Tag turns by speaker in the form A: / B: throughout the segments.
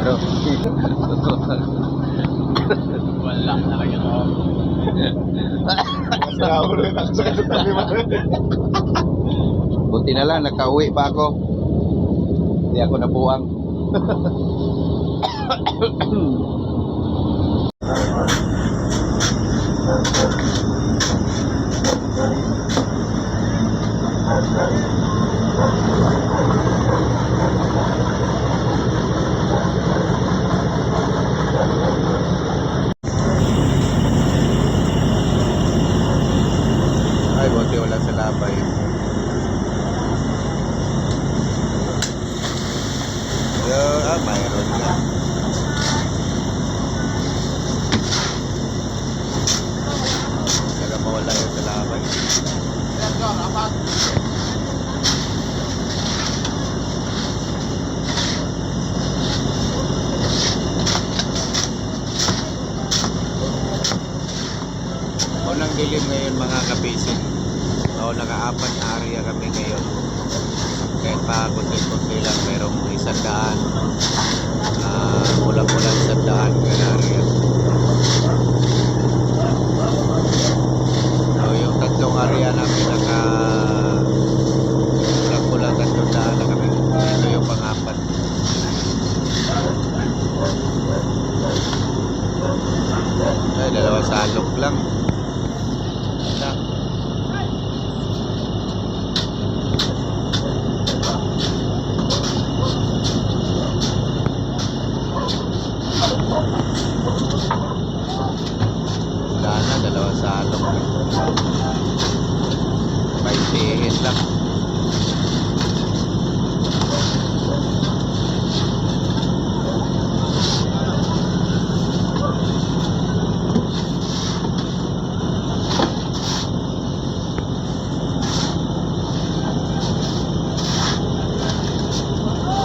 A: Pero,
B: Wala talaga to.
C: Kasi ako rin nakasakit sa tabi mo.
A: buti na lang, nakauwi pa ako. Hindi ako nabuang. Buti wala sa labay. Yo, ah, mayroon nga. Kaya mawala yun sa labay. Unang dilim ngayon mga kapisin. God. Dalawa salok. Paitihin lang.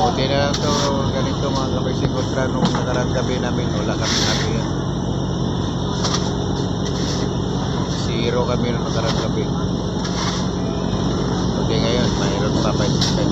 A: Buti na lang to ganito mga kontra nung nakarang gabi namin wala kami natin Zero kami nung nakarang gabi. Buti ngayon mayroon pa kahit kahit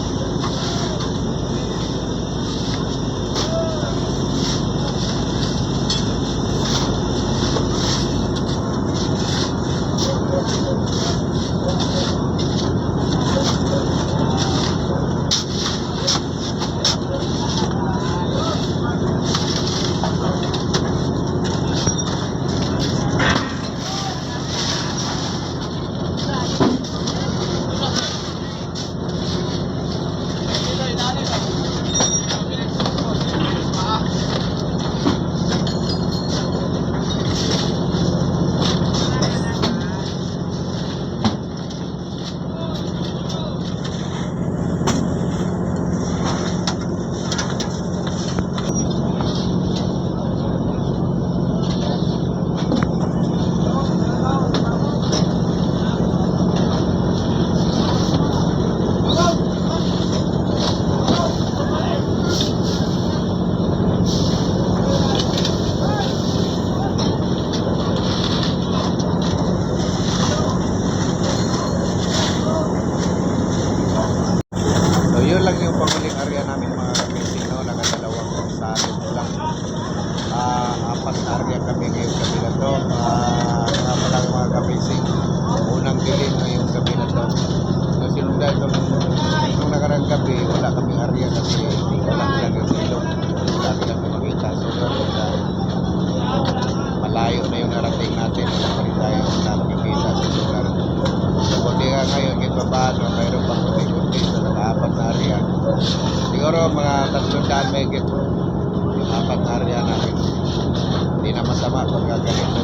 A: masama pag ganito.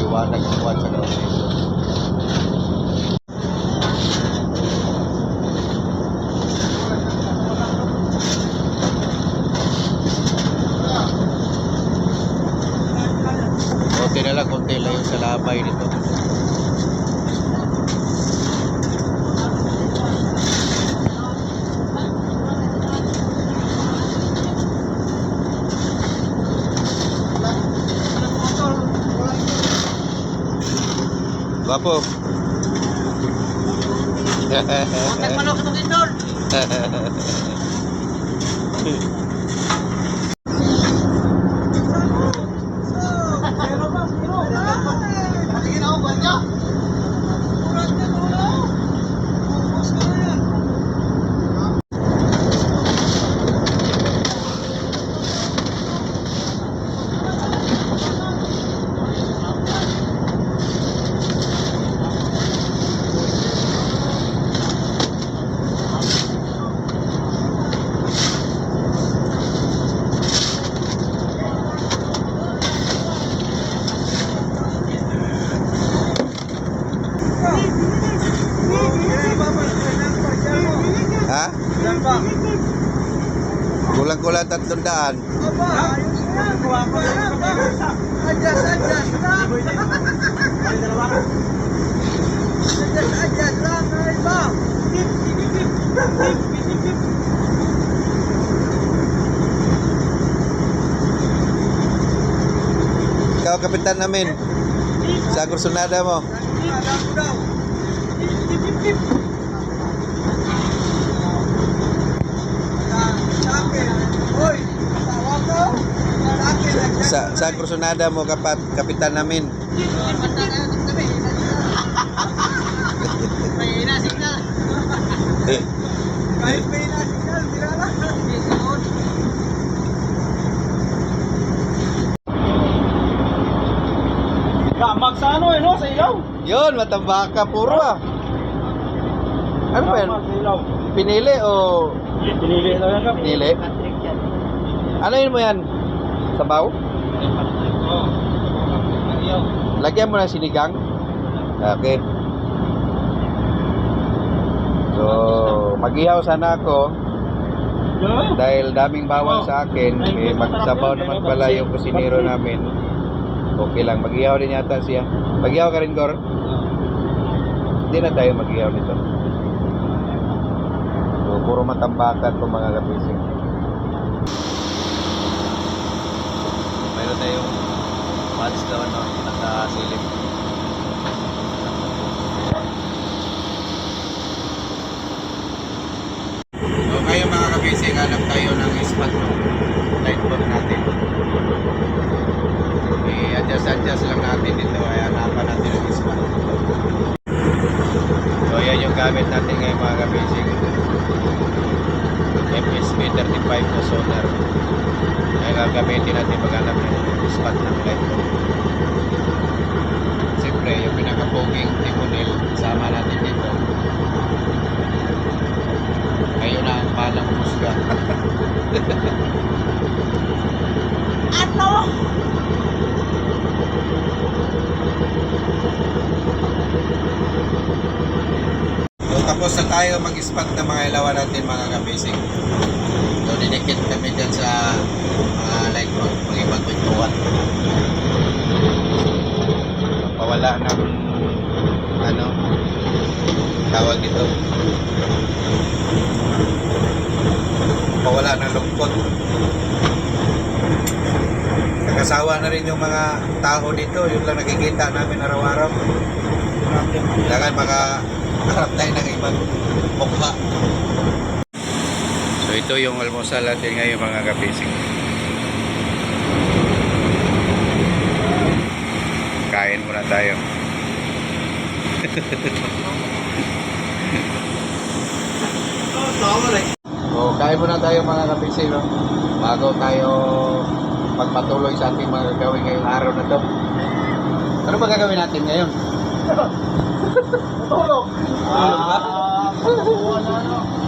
A: Iwanag ang kuwan sa ground nito konti na lang konti lang yung salabay nito. Guwapo.
B: Manok sa tindol.
A: ha? Kulang-kulang tatlong daan. Ikaw kapitan namin. Sa kursunada mo. Sa kursunada mo kapat kapitan namin.
B: Inasignal.
C: Damag sa ano eh, no? Sa ilaw.
A: Yun, matambaka puro ah. Ano ba yan? Pinili o
C: Pinili
A: pinili? Ano yun mo yan? Sabaw? Lagyan mo ng sinigang? Okay. So, mag-ihaw sana ako dahil daming bawang sa akin. Eh, magsabaw naman pala yung kusinero namin. Okay lang, mag-ihaw din yata siya. Mag-ihaw ka rin, Gor? Hindi na tayo mag-ihaw nito. So, puro matambakan itong mga kapising. Mayroon tayong malis daw ano, nakasilip. So kayo mga kabising, hanap tayo ng spot ng light bulb natin. I-adjust-adjust lang natin dito, ay hanapan natin ng spot. So yan yung gamit natin ngayon mga kabising. FSP 35 na sonar. Ay gagamitin natin maghanap ng spot ng light bulb. Siyempre, yung pinaka-poging timonel, sama natin dito. Kayo na ang palang musga.
B: Ano?
A: So, tapos na tayo mag-spot ng mga ilawan natin mga kabising. So, dinikit kami dyan sa mga light bulb, mga ibang kwentuhan. Pawala ng ano, tawag ito. Pawala ng lungkot. Nakasawa na rin yung mga tao dito, yun lang nakikita namin araw-araw. Kailangan maka harap tayo ng ibang mukha. So ito yung almusal natin ngayon mga kapising. Kain muna tayo. So kain muna tayo mga kapising. No? Bago tayo magpatuloy sa ating mga gagawin ngayong araw na to. Ano ba gagawin natin ngayon?
C: Tulog.
A: Ah,
C: Ah, wala na.